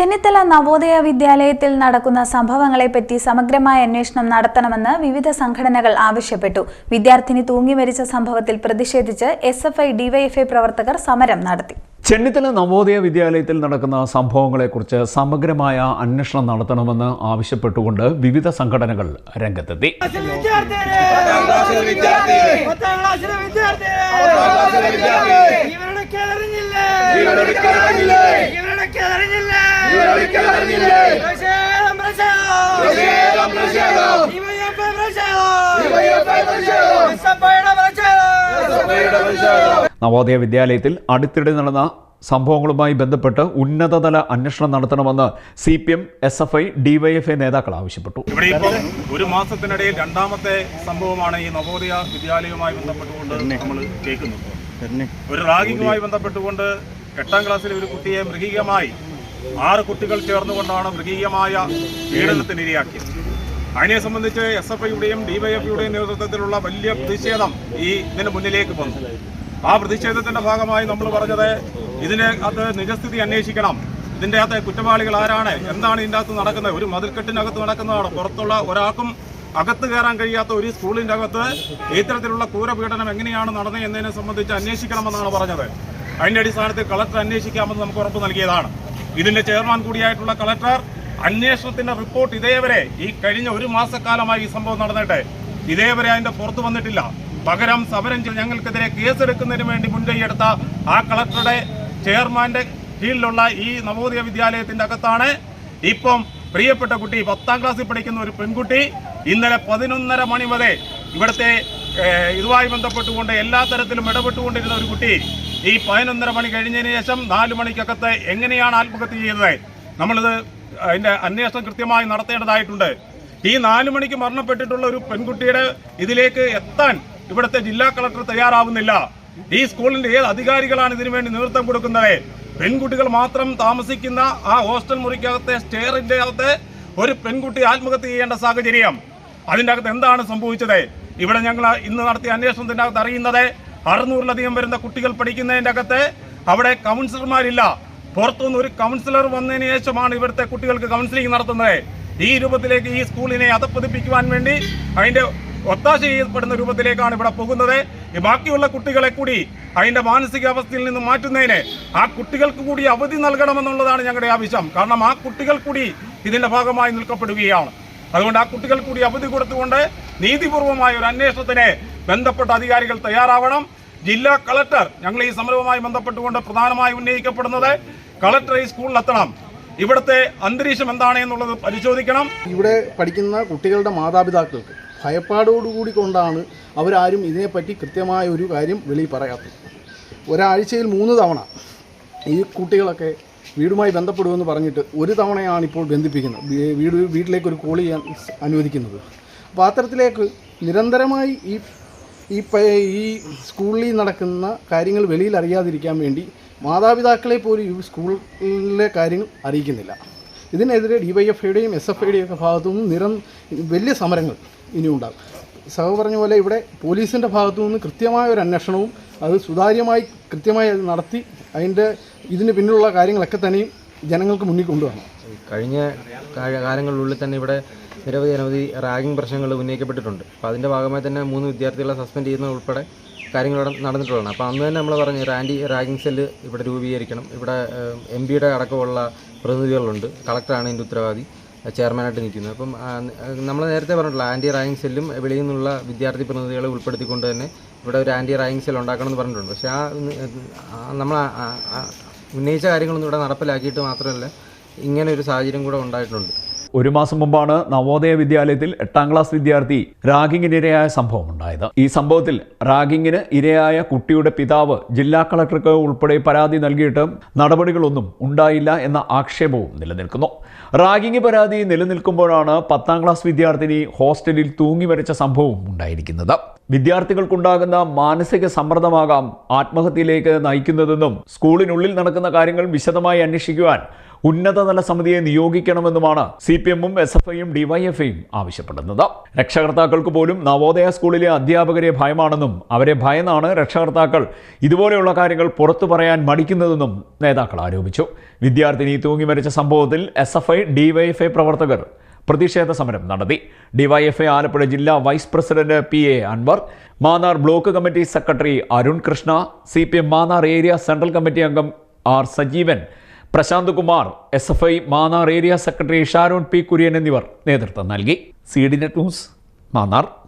ചെന്നിത്തല നവോദയ വിദ്യാലയത്തിൽ നടക്കുന്ന സംഭവങ്ങളെപ്പറ്റി സമഗ്രമായ അന്വേഷണം നടത്തണമെന്ന് വിവിധ സംഘടനകൾ ആവശ്യപ്പെട്ടു. വിദ്യാർത്ഥിനി തൂങ്ങി മരിച്ച സംഭവത്തിൽ പ്രതിഷേധിച്ച് എസ് എഫ് ഐ ഡിവൈഎഫ്ഐ പ്രവർത്തകർ സമരം നടത്തി. ചെന്നിത്തല നവോദയ വിദ്യാലയത്തിൽ നടക്കുന്ന സംഭവങ്ങളെക്കുറിച്ച് സമഗ്രമായ അന്വേഷണം നടത്തണമെന്ന് ആവശ്യപ്പെട്ടുകൊണ്ട് വിവിധ സംഘടനകൾ രംഗത്തെത്തി. ഇവരുടെ നവോദയ വിദ്യാലയത്തിൽ അടുത്തിടെ നടന്ന സംഭവങ്ങളുമായി ബന്ധപ്പെട്ട് ഉന്നതതല അന്വേഷണം നടത്തണമെന്ന് C P M S F I DYFI നേതാക്കൾ ആവശ്യപ്പെട്ടു. ഇവിടെ ഇപ്പം ഒരു മാസത്തിനിടയിൽ രണ്ടാമത്തെ സംഭവമാണ് ഈ നവോദയ വിദ്യാലയവുമായി ബന്ധപ്പെട്ടുകൊണ്ട് നമ്മൾ കേൾക്കുന്നത്. ഒരു റാഗിങ്ങുമായി ബന്ധപ്പെട്ടുകൊണ്ട് എട്ടാം ക്ലാസ്സിലെ ഒരു കുട്ടിയെ മൃഗീയമായി ആറ് കുട്ടികൾ ചേർന്നുകൊണ്ടാണ് മൃഗീയമായ പീഡനത്തിനിരയാക്കിയത്. അതിനെ സംബന്ധിച്ച് എസ് എഫ് ഐയുടെയും ഡിവൈഎഫ്ഐയുടെയും നേതൃത്വത്തിലുള്ള വലിയ പ്രതിഷേധം ഈ ഇതിന് മുന്നിലേക്ക് വന്നു. ആ പ്രതിഷേധത്തിന്റെ ഭാഗമായി നമ്മൾ പറഞ്ഞത് ഇതിനെ അത് നിജസ്ഥിതി അന്വേഷിക്കണം. ഇതിന്റെ അകത്തെ കുറ്റവാളികൾ ആരാണ്? എന്താണ് ഇതിന്റെ അകത്ത് നടക്കുന്നത്? ഒരു മതിൽക്കെട്ടിനകത്ത് നടക്കുന്നതാണ്. പുറത്തുള്ള ഒരാൾക്കും അകത്ത് കയറാൻ കഴിയാത്ത ഒരു സ്കൂളിന്റെ അകത്ത് ഇത്തരത്തിലുള്ള ക്രൂരപീഡനം എങ്ങനെയാണ് നടന്നത് എന്നതിനെ സംബന്ധിച്ച് അന്വേഷിക്കണമെന്നാണ് പറഞ്ഞത്. അതിന്റെ അടിസ്ഥാനത്തിൽ കളക്ടർ അന്വേഷിക്കാമെന്ന് നമുക്ക് ഉറപ്പ് നൽകിയതാണ്. ഇതിന്റെ ചെയർമാൻ കൂടിയായിട്ടുള്ള കളക്ടർ അന്വേഷണത്തിന്റെ റിപ്പോർട്ട് ഇതേവരെ ഈ കഴിഞ്ഞ ഒരു മാസക്കാലമായി ഈ സംഭവം നടന്നിട്ട്. ഇതേവരെ അതിന്റെ പുറത്തു വന്നിട്ടില്ല. പകരം സമരം ഞങ്ങൾക്കെതിരെ കേസെടുക്കുന്നതിന് വേണ്ടി മുൻകൈയെടുത്ത ആ കളക്ടറുടെ ചെയർമാന്റെ കീഴിലുള്ള ഈ നവോദയ വിദ്യാലയത്തിന്റെ അകത്താണ്. ഇപ്പം പ്രിയപ്പെട്ട കുട്ടി പത്താം ക്ലാസ്സിൽ പഠിക്കുന്ന ഒരു പെൺകുട്ടി ഇന്നലെ പതിനൊന്നര മണി വരെ ഇവിടുത്തെ ഇതുമായി ബന്ധപ്പെട്ടുകൊണ്ട് എല്ലാ തരത്തിലും ഇടപെട്ടുകൊണ്ടിരുന്ന ഒരു കുട്ടി ഈ പതിനൊന്നര മണി കഴിഞ്ഞതിന് ശേഷം നാല് മണിക്കകത്ത് എങ്ങനെയാണ് ആത്മഹത്യ ചെയ്തത്? നമ്മളിത് അതിന്റെ അന്വേഷണം കൃത്യമായി നടത്തേണ്ടതായിട്ടുണ്ട്. ഈ നാല് മണിക്ക് മരണപ്പെട്ടിട്ടുള്ള ഒരു പെൺകുട്ടിയുടെ ഇതിലേക്ക് എത്താൻ ഇവിടുത്തെ ജില്ലാ കളക്ടർ തയ്യാറാവുന്നില്ല. ഈ സ്കൂളിന്റെ ഏത് അധികാരികളാണ് ഇതിനു വേണ്ടി നേതൃത്വം കൊടുക്കുന്നത്? പെൺകുട്ടികൾ മാത്രം താമസിക്കുന്ന ആ ഹോസ്റ്റൽ മുറിക്കകത്തെ സ്റ്റെയറിന്റെ അകത്ത് ഒരു പെൺകുട്ടി ആത്മഹത്യ ചെയ്യേണ്ട സാഹചര്യം. അതിന്റെ അകത്ത് എന്താണ് സംഭവിച്ചത്? ഇവിടെ ഞങ്ങൾ ഇന്ന് നടത്തിയ അന്വേഷണത്തിന്റെ അകത്ത് അറിയുന്നത് അറുന്നൂറിലധികം വരുന്ന കുട്ടികൾ പഠിക്കുന്നതിന്റെ അകത്ത് അവിടെ കൗൺസിലർമാരില്ല. പുറത്തുനിന്ന് ഒരു കൗൺസിലർ വന്നതിന് ശേഷമാണ് ഇവിടുത്തെ കുട്ടികൾക്ക് കൗൺസിലിംഗ് നടത്തുന്നത്. ഈ രൂപത്തിലേക്ക് ഈ സ്കൂളിനെ അതപ്പതിപ്പിക്കുവാൻ വേണ്ടി അതിന്റെ ഒത്താശ ചെയ്യപ്പെടുന്ന രൂപത്തിലേക്കാണ് ഇവിടെ പോകുന്നത്. ബാക്കിയുള്ള കുട്ടികളെ കൂടി അതിന്റെ മാനസികാവസ്ഥയിൽ നിന്ന് മാറ്റുന്നതിന് ആ കുട്ടികൾക്ക് കൂടി അവധി നൽകണമെന്നുള്ളതാണ് ഞങ്ങളുടെ ആവശ്യം. കാരണം ആ കുട്ടികൾ കൂടി ഇതിന്റെ ഭാഗമായി നിൽക്കപ്പെടുകയാണ്. അതുകൊണ്ട് ആ കുട്ടികൾ കൂടി അവധി കൊടുത്തുകൊണ്ട് നീതിപൂർവമായ ഒരു അന്വേഷണത്തിന് ബന്ധപ്പെട്ട അധികാരികൾ തയ്യാറാവണം. ജില്ലാ കളക്ടർ ഞങ്ങൾ ഈ സമരവുമായി ബന്ധപ്പെട്ടുകൊണ്ട് പ്രധാനമായി ഉന്നയിക്കപ്പെടുന്നത് കളക്ടർ ഈ സ്കൂളിലെത്തണം ഇവിടുത്തെ അന്തരീക്ഷം എന്താണ് എന്നുള്ളത് പരിശോധിക്കണം. ഇവിടെ പഠിക്കുന്ന കുട്ടികളുടെ മാതാപിതാക്കൾക്ക് ഭയപ്പാടോടുകൂടി കൊണ്ടാണ് അവരാരും ഇതിനെപ്പറ്റി കൃത്യമായ ഒരു കാര്യം വെളിയിൽ പറയാത്തത്. ഒരാഴ്ചയിൽ മൂന്ന് തവണ ഈ കുട്ടികളൊക്കെ വീടുമായി ബന്ധപ്പെടുമെന്ന് പറഞ്ഞിട്ട് ഒരു തവണയാണ് ഇപ്പോൾ ബന്ധിപ്പിക്കുന്നത്. വീട് വീട്ടിലേക്ക് ഒരു കോൾ ചെയ്യാൻ അനുവദിക്കുന്നത്. അപ്പോൾ അത്തരത്തിലേക്ക് നിരന്തരമായി ഈ ഈ ഈ സ്കൂളിൽ നടക്കുന്ന കാര്യങ്ങൾ വെളിയിൽ അറിയാതിരിക്കാൻ വേണ്ടി മാതാപിതാക്കളെ പോലും ഈ സ്കൂളിലെ കാര്യങ്ങൾ അറിയിക്കുന്നില്ല. ഇതിനെതിരെ ഡി വൈ എഫ് ഐയുടെയും എസ് എഫ് ഐയുടെയും ഒക്കെ ഭാഗത്തു നിന്ന് നിറം വലിയ സമരങ്ങൾ ഇനിയും ഉണ്ടാകും സഹ പറഞ്ഞ പോലെ ഇവിടെ പോലീസിന്റെ ഭാഗത്തു നിന്ന് കൃത്യമായ ഒരു അന്വേഷണവും അത് സുതാര്യമായി കൃത്യമായി അത് നടത്തി അതിന്റെ ഇതിന് പിന്നിലുള്ള കാര്യങ്ങളൊക്കെ തന്നെയും ജനങ്ങൾക്ക് മുന്നിൽ കൊണ്ടുവരണം. കഴിഞ്ഞ കാലങ്ങളിലുള്ളിൽ തന്നെ ഇവിടെ നിരവധി അനവധി റാഗിംഗ് പ്രശ്നങ്ങൾ ഉന്നയിക്കപ്പെട്ടിട്ടുണ്ട്. അപ്പോൾ അതിന്റെ ഭാഗമായി തന്നെ മൂന്ന് വിദ്യാർത്ഥികളെ സസ്പെൻഡ് ചെയ്യുന്നത് ഉൾപ്പെടെ കാര്യങ്ങൾ നടന്നിട്ടുള്ളതാണ്. അപ്പോൾ അന്ന് തന്നെ നമ്മൾ പറഞ്ഞു റാൻഡി റാഗിംഗ് സെല്ല് ഇവിടെ രൂപീകരിക്കണം. ഇവിടെ എം പിയുടെ അടക്കമുള്ള പ്രതിനിധികളുണ്ട്. കളക്ടറാണ് ഇതിന്റെ ഉത്തരവാദി. ചെയർമാനായിട്ട് നിൽക്കുന്നത്. അപ്പം നമ്മൾ നേരത്തെ പറഞ്ഞിട്ടുള്ള ആന്റി റാങ്കിങ് സെല്ലും വെളിയിൽ നിന്നുള്ള വിദ്യാർത്ഥി പ്രതിനിധികളെ ഉൾപ്പെടുത്തിക്കൊണ്ട് തന്നെ ഇവിടെ ഒരു ആന്റി റാങ്കിങ് സെൽ ഉണ്ടാക്കണം എന്ന് പറഞ്ഞിട്ടുണ്ട്. പക്ഷേ ആ നമ്മൾ ഉന്നയിച്ച കാര്യങ്ങളൊന്നും ഇവിടെ നടപ്പിലാക്കിയിട്ട് മാത്രമല്ല ഇങ്ങനെ ഒരു സാഹചര്യം കൂടെ ഉണ്ടായിട്ടുണ്ട്. ഒരു മാസം മുമ്പാണ് നവോദയ വിദ്യാലയത്തിൽ എട്ടാം ക്ലാസ് വിദ്യാർത്ഥി റാഗിങ്ങിന് ഇരയായ സംഭവം ഉണ്ടായത്. ഈ സംഭവത്തിൽ റാഗിങ്ങിന് ഇരയായ കുട്ടിയുടെ പിതാവ് ജില്ലാ കളക്ടർക്ക് ഉൾപ്പെടെ പരാതി നൽകിയിട്ടും നടപടികളൊന്നും ഉണ്ടായില്ല എന്ന ആക്ഷേപവും നിലനിൽക്കുന്നു. റാഗിങ് പരാതി നിലനിൽക്കുമ്പോഴാണ് പത്താം ക്ലാസ് വിദ്യാർത്ഥിനി ഹോസ്റ്റലിൽ തൂങ്ങി മരിച്ച സംഭവം ഉണ്ടായിരിക്കുന്നത്. വിദ്യാർത്ഥികൾക്കുണ്ടാകുന്ന മാനസിക സമ്മർദ്ദമാകാം ആത്മഹത്യയിലേക്ക് നയിക്കുന്നതെന്നും സ്കൂളിനുള്ളിൽ നടക്കുന്ന കാര്യങ്ങൾ വിശദമായി അന്വേഷിക്കുവാൻ ഉന്നതതല സമിതിയെ നിയോഗിക്കണമെന്നുമാണ് സി പി എമ്മും എസ് എഫ് ഐയും ഡിവൈഎഫ്ഐയും ആവശ്യപ്പെടുന്നത്. രക്ഷകർത്താക്കൾക്ക് പോലും നവോദയ സ്കൂളിലെ അധ്യാപകരെ ഭയമാണെന്നും അവരെ ഭയന്നാണ് രക്ഷകർത്താക്കൾ ഇതുപോലെയുള്ള കാര്യങ്ങൾ പുറത്തു പറയാൻ മടിക്കുന്നതെന്നും നേതാക്കൾ ആരോപിച്ചു. വിദ്യാർത്ഥിനി തൂങ്ങി മരിച്ച സംഭവത്തിൽ എസ് എഫ് ഐ ഡിവൈഎഫ്ഐ പ്രവർത്തകർ പ്രതിഷേധ സമരം നടത്തി. ഡിവൈഎഫ്ഐ ആലപ്പുഴ ജില്ലാ vice president P A Anvar Mannar block committee secretary Arun Krishna C P M Mannar area central committee അംഗം R Sajeevan Prashanth Kumar S F I Mannar area secretary Sharon P Kurian എന്നിവർ നേതൃത്വം നൽകി. C D net news Mannar.